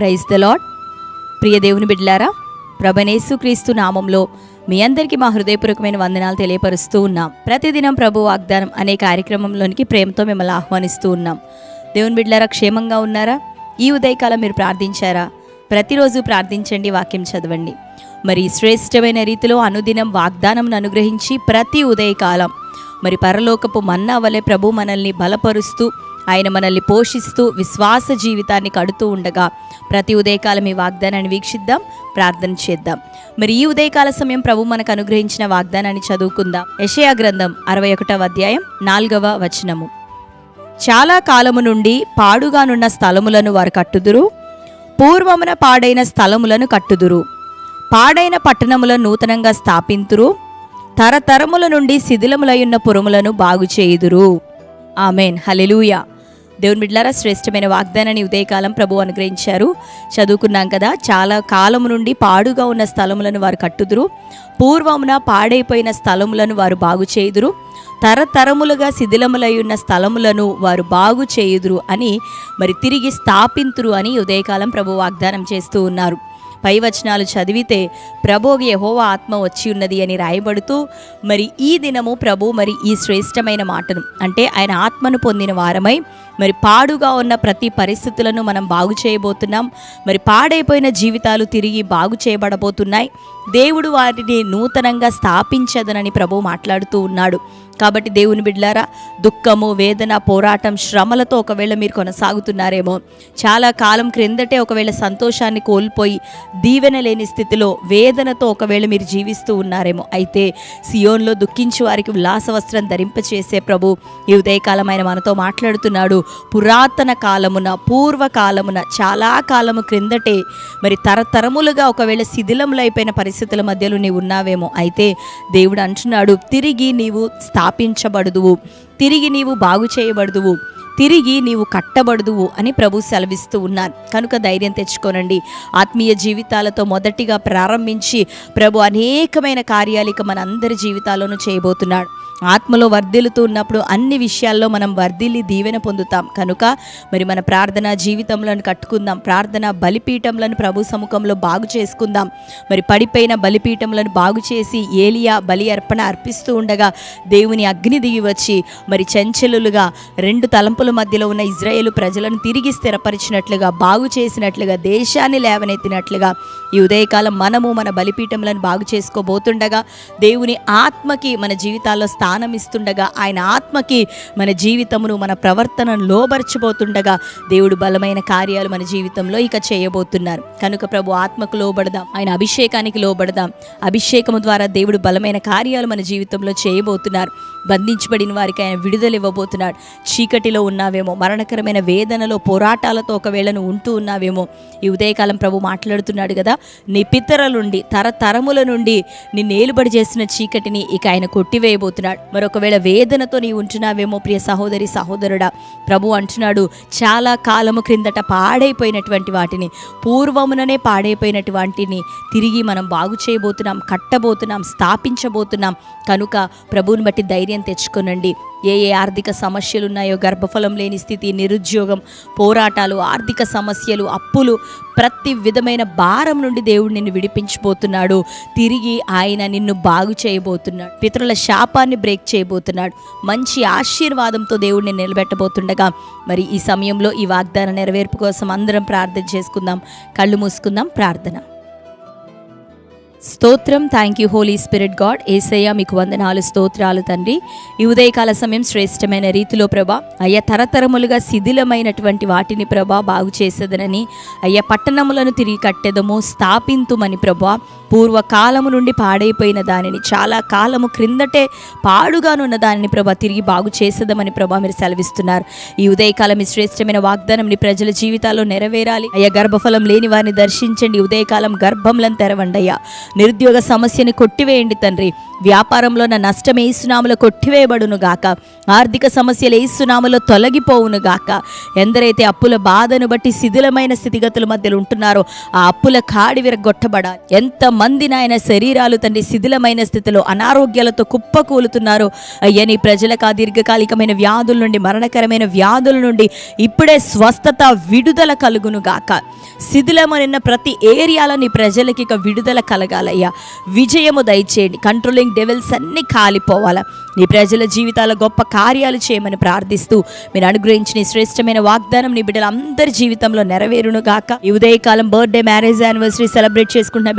Praise the lord ప్రియ దేవుని బిడ్లారా ప్రభనేసు క్రీస్తు నామంలో మీ అందరికీ మా హృదయపూర్వకమైన వందనాలు తెలియపరుస్తూ ఉన్నాం. ప్రతిదినం ప్రభు వాగ్దానం అనే కార్యక్రమంలోనికి ప్రేమతో మిమ్మల్ని ఆహ్వానిస్తూ ఉన్నాం. దేవుని బిడ్లారా క్షేమంగా ఉన్నారా? ఈ ఉదయకాలం మీరు ప్రార్థించారా? ప్రతిరోజు ప్రార్థించండి వాక్యం చదవండి. మరి శ్రేష్టమైన రీతిలో అనుదినం వాగ్దానం అనుగ్రహించి ప్రతి ఉదయకాలం మరి పరలోకపు మన్నా వలె ప్రభు మనల్ని బలపరుస్తూ ఆయన మనల్ని పోషిస్తూ విశ్వాస జీవితాన్ని కడుతూ ఉండగా ప్రతి ఉదయకాలం ఈ వాగ్దానాన్ని వీక్షిద్దాం ప్రార్థన చేద్దాం. మరి ఈ ఉదయకాల సమయం ప్రభు మనకు అనుగ్రహించిన వాగ్దానాన్ని చదువుకుందాం. యషయా గ్రంథం అరవై ఒకటవ అధ్యాయం నాలుగవ వచనము. చాలా కాలము నుండి పాడుగానున్న స్థలములను వారు కట్టుదురు పూర్వమున పాడైన స్థలములను కట్టుదురు పాడైన పట్టణములను నూతనంగా స్థాపింతురు తరతరముల నుండి శిథిలములయున్న పురములను బాగు చేయుదురు ఆమెన్. హలెలూయా దేవుని బిడ్లారా శ్రేష్టమైన వాగ్దానాన్ని ఉదయకాలం ప్రభు అనుగ్రహించారు. చదువుకున్నాం కదా చాలా కాలము నుండి పాడుగా ఉన్న స్థలములను వారు కట్టుదురు. పూర్వమున పాడైపోయిన స్థలములను వారు బాగు చేయుదురు. తరతరములుగా శిథిలములై ఉన్న స్థలములను వారు బాగు చేయుదురు అని మరి తిరిగి స్థాపింతురు అని ఉదయకాలం ప్రభు వాగ్దానం చేస్తూ ఉన్నారు. పై వచనాలు చదివితే ప్రభోగి యహోవా ఆత్మ వచ్చి ఉన్నది అని రాయబడుతూ మరి ఈ దినము ప్రభు మరి ఈ శ్రేష్టమైన మాటను అంటే ఆయన ఆత్మను పొందిన వారమై మరి పాడుగా ఉన్న ప్రతి పరిస్థితులను మనం బాగు చేయబోతున్నాం. మరి పాడైపోయిన జీవితాలు తిరిగి బాగు చేయబడబోతున్నాయి. దేవుడు వారిని నూతనంగా స్థాపించదనని ప్రభు మాట్లాడుతూ ఉన్నాడు. కాబట్టి దేవుని బిడ్లారా దుఃఖము వేదన పోరాటం శ్రమలతో ఒకవేళ మీరు కొనసాగుతున్నారేమో చాలా కాలం క్రిందటే ఒకవేళ సంతోషాన్ని కోల్పోయి దీవెన లేని స్థితిలో వేదనతో ఒకవేళ మీరు జీవిస్తూ ఉన్నారేమో అయితే సియోన్లో దుఃఖించి వారికి ఉల్లాస వస్త్రం ధరింపచేసే ప్రభు ఈ ఉదయకాలమైన మనతో మాట్లాడుతున్నాడు. పురాతన కాలమున పూర్వకాలమున చాలా కాలము క్రిందటే మరి తరతరములుగా ఒకవేళ శిథిలములు అయిపోయిన పరిస్థితుల మధ్యలో నీవు ఉన్నావేమో అయితే దేవుడు అంటున్నాడు తిరిగి నీవు స్థాపించబడుదువు. తిరిగి నీవు బాగు చేయబడుదువు. తిరిగి నీవు కట్టబడుదువు అని ప్రభు సెలవిస్తూ ఉన్నారు కనుక ధైర్యం తెచ్చుకోనండి. ఆత్మీయ జీవితాలతో మొదటిగా ప్రారంభించి ప్రభు అనేకమైన కార్యాలు ఇక మన అందరి జీవితాల్లోనూ చేయబోతున్నాడు. ఆత్మలో వర్ధిల్లుతూ ఉన్నప్పుడు అన్ని విషయాల్లో మనం వర్ధిల్లి దీవెన పొందుతాం. కనుక మరి మన ప్రార్థన జీవితంలను కట్టుకుందాం. ప్రార్థన బలిపీఠంలను ప్రభు సముఖంలో బాగు చేసుకుందాం. మరి పడిపోయిన బలిపీఠంలను బాగు చేసి ఏలియా బలి అర్పణ అర్పిస్తూ ఉండగా దేవుని అగ్ని దిగి వచ్చి మరి చంచలులుగా రెండు తలంపుల మధ్యలో ఉన్న ఇజ్రాయేలు ప్రజలను తిరిగి స్థిరపరిచినట్లుగా బాగు చేసినట్లుగా దేశాన్ని లేవనెత్తినట్లుగా ఈ ఉదయకాలం మనము మన బలిపీఠంలను బాగు చేసుకోబోతుండగా దేవుని ఆత్మకి మన జీవితాల్లో స్థా ఇస్తుండగా ఆయన ఆత్మకి మన జీవితమును మన ప్రవర్తనను లోబరచిపోతుండగా దేవుడు బలమైన కార్యాలు మన జీవితంలో ఇక చేయబోతున్నారు. కనుక ప్రభు ఆత్మకు లోబడదాం ఆయన అభిషేకానికి లోబడదాం. అభిషేకము ద్వారా దేవుడు బలమైన కార్యాలు మన జీవితంలో చేయబోతున్నారు. బంధించబడిన వారికి ఆయన విడుదల ఇవ్వబోతున్నాడు. చీకటిలో ఉన్నావేమో మరణకరమైన వేదనలో పోరాటాలతో ఒకవేళ నువ్వు ఉంటూ ఉన్నావేమో ఈ ఉదయకాలం ప్రభు మాట్లాడుతున్నాడు కదా నీ పితరుల నుండి తరతరముల నుండి నిన్ను ఏలుబడి చేసిన చీకటిని ఇక ఆయన కొట్టివేయబోతున్నాడు. మరొకవేళ వేదనతో నీ ఉంటున్నావేమో ప్రియ సహోదరి సహోదరుడా ప్రభు అంటున్నాడు చాలా కాలము క్రిందట పాడైపోయినటువంటి వాటిని పూర్వముననే పాడైపోయినటువంటి వాటిని తిరిగి మనం బాగు చేయబోతున్నాం కట్టబోతున్నాం స్థాపించబోతున్నాం. కనుక ప్రభువుని బట్టి ధైర్యం తెచ్చుకోనండి. ఏ ఏ ఆర్థిక సమస్యలు ఉన్నాయో గర్భఫలం లేని స్థితి నిరుద్యోగం పోరాటాలు ఆర్థిక సమస్యలు అప్పులు ప్రతి విధమైన భారం నుండి దేవుడు నిన్ను విడిపించబోతున్నాడు. తిరిగి ఆయన నిన్ను బాగు చేయబోతున్నాడు. పితరుల శాపాన్ని బ్రేక్ చేయబోతున్నాడు. మంచి ఆశీర్వాదంతో దేవుడిని నిలబెట్టబోతుండగా మరి ఈ సమయంలో ఈ వాగ్దాన నెరవేర్పు కోసం అందరం ప్రార్థన చేసుకుందాం. కళ్ళు మూసుకుందాం ప్రార్థన. స్తోత్రం. Thank you Holy Spirit God Yesayya మీకు వందనాలు స్తోత్రాలు తండ్రి. ఈ ఉదయకాల సమయం శ్రేష్టమైన రీతిలో ప్రభా అయ్యా తరతరములుగా శిథిలమైనటువంటి వాటిని ప్రభా బాగు చేసేదనని అయ్యా పట్టణములను తిరిగి కట్టెదము స్థాపింతుమని ప్రభా పూర్వకాలము నుండి పాడైపోయిన దానిని చాలా కాలము క్రిందటే పాడుగానున్న దానిని ప్రభా తిరిగి బాగు చేసేదమని ప్రభా మీరు సెలవిస్తున్నారు. ఈ ఉదయకాలం ఈ శ్రేష్టమైన వాగ్దానం నీ ప్రజల జీవితాల్లో నెరవేరాలి. అయ్యా గర్భఫలం లేని వారిని దర్శించండి. ఉదయకాలం గర్భంలను తెరవండి అయ్యా. నిరుద్యోగ సమస్యని కొట్టివేయండి తండ్రి. వ్యాపారంలో నా నష్టం ఏసునామలో కొట్టివేయబడును గాక. ఆర్థిక సమస్యలు ఏసునామలో తొలగిపోవును గాక. ఎందరైతే అప్పుల బాధను బట్టి శిథిలమైన స్థితిగతుల మధ్యలో ఉంటున్నారో ఆ అప్పుల కాడి విరగొట్టబడాలి ఎంత మంది నాయన శరీరాలు తండ్రి శిథిలమైన స్థితిలో అనారోగ్యాలతో కుప్పకూలుతున్నారు. అయ్యా నీ ప్రజలకు ఆ దీర్ఘకాలికమైన వ్యాధుల నుండి మరణకరమైన వ్యాధుల నుండి ఇప్పుడే స్వస్థత విడుదల కలుగును గాక. శిథిలమైన ప్రతి ఏరియాలో నీ ప్రజలకి ఇక విడుదల కలగాలయ్యా. విజయము దయచేయండి. కంట్రోలింగ్ డెవెల్స్ అన్నీ కాలిపోవాలా. నీ ప్రజల జీవితాల గొప్ప కార్యాలు చేయమని ప్రార్థిస్తూ మీరు అనుగ్రహించిన శ్రేష్టమైన వాగ్దానం నీ బిడ్డలందరి జీవితంలో నెరవేరును గాక. ఈ ఉదయకాలం బర్త్డే మ్యారేజ్ యానివర్సరీ సెలబ్రేట్ చేసుకుంటున్న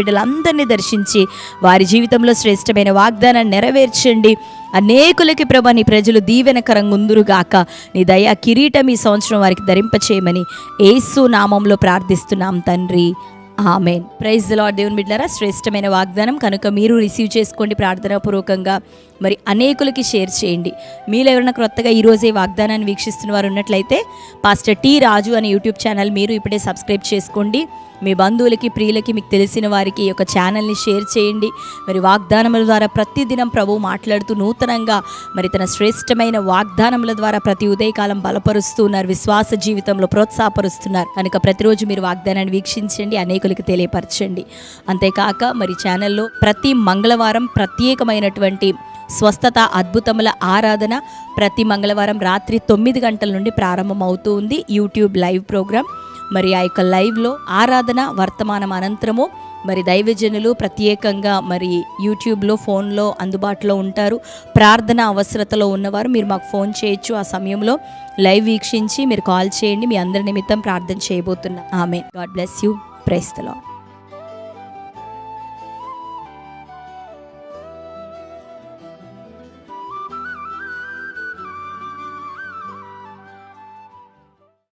అతన్ని దర్శించి వారి జీవితంలో శ్రేష్టమైన వాగ్దానాన్ని నెరవేర్చండి. అనేకులకి ప్రభా నీ ప్రజలు దీవెనకరంగా ఉందురుగాక నీ దయా కిరీటం ఈ సంవత్సరం వారికి ధరింపచేయమని ఏసు నామంలో ప్రార్థిస్తున్నాం తండ్రి. ఆమెన్. ప్రైజ్ లార్డ్ దేవుని బిడ్డారా శ్రేష్టమైన వాగ్దానం కనుక మీరు రిసీవ్ చేసుకోండి ప్రార్థనాపూర్వకంగా. మరి అనేకులకి షేర్ చేయండి. మీలో ఎవరైనా క్రొత్తగా ఈరోజే వాగ్దానాన్ని వీక్షిస్తున్న వారు ఉన్నట్లయితే పాస్టర్ టీ రాజు అనే యూట్యూబ్ ఛానల్ మీరు ఇప్పుడే సబ్స్క్రైబ్ చేసుకోండి. మీ బంధువులకి ప్రియులకి మీకు తెలిసిన వారికి ఈ యొక్క ఛానల్ని షేర్ చేయండి. మరి వాగ్దానముల ద్వారా ప్రతిదినం ప్రభు మాట్లాడుతూ నూతనంగా మరి తన శ్రేష్టమైన వాగ్దానముల ద్వారా ప్రతి ఉదయకాలం బలపరుస్తున్నారు విశ్వాస జీవితంలో ప్రోత్సాహపరుస్తున్నారు. కనుక ప్రతిరోజు మీరు వాగ్దానాన్ని వీక్షించండి అనేకులకి తెలియపరచండి. అంతేకాక మరి ఛానల్లో ప్రతి మంగళవారం ప్రత్యేకమైనటువంటి స్వస్థత అద్భుతముల ఆరాధన ప్రతి మంగళవారం రాత్రి తొమ్మిది గంటల నుండి ప్రారంభమవుతూ ఉంది. యూట్యూబ్ లైవ్ ప్రోగ్రామ్ మరి ఆ యొక్క లైవ్లో ఆరాధన వర్తమానం అనంతరము మరి దైవజనులు ప్రత్యేకంగా మరి యూట్యూబ్లో ఫోన్లో అందుబాటులో ఉంటారు. ప్రార్థన అవసరతలో ఉన్నవారు మీరు మాకు ఫోన్ చేయొచ్చు. ఆ సమయంలో లైవ్ వీక్షించి మీరు కాల్ చేయండి. మీ అందరి నిమిత్తం ప్రార్థన చేయబోతున్నా. ఆమె గాడ్ బ్లెస్ యూ. ప్రైస్తలో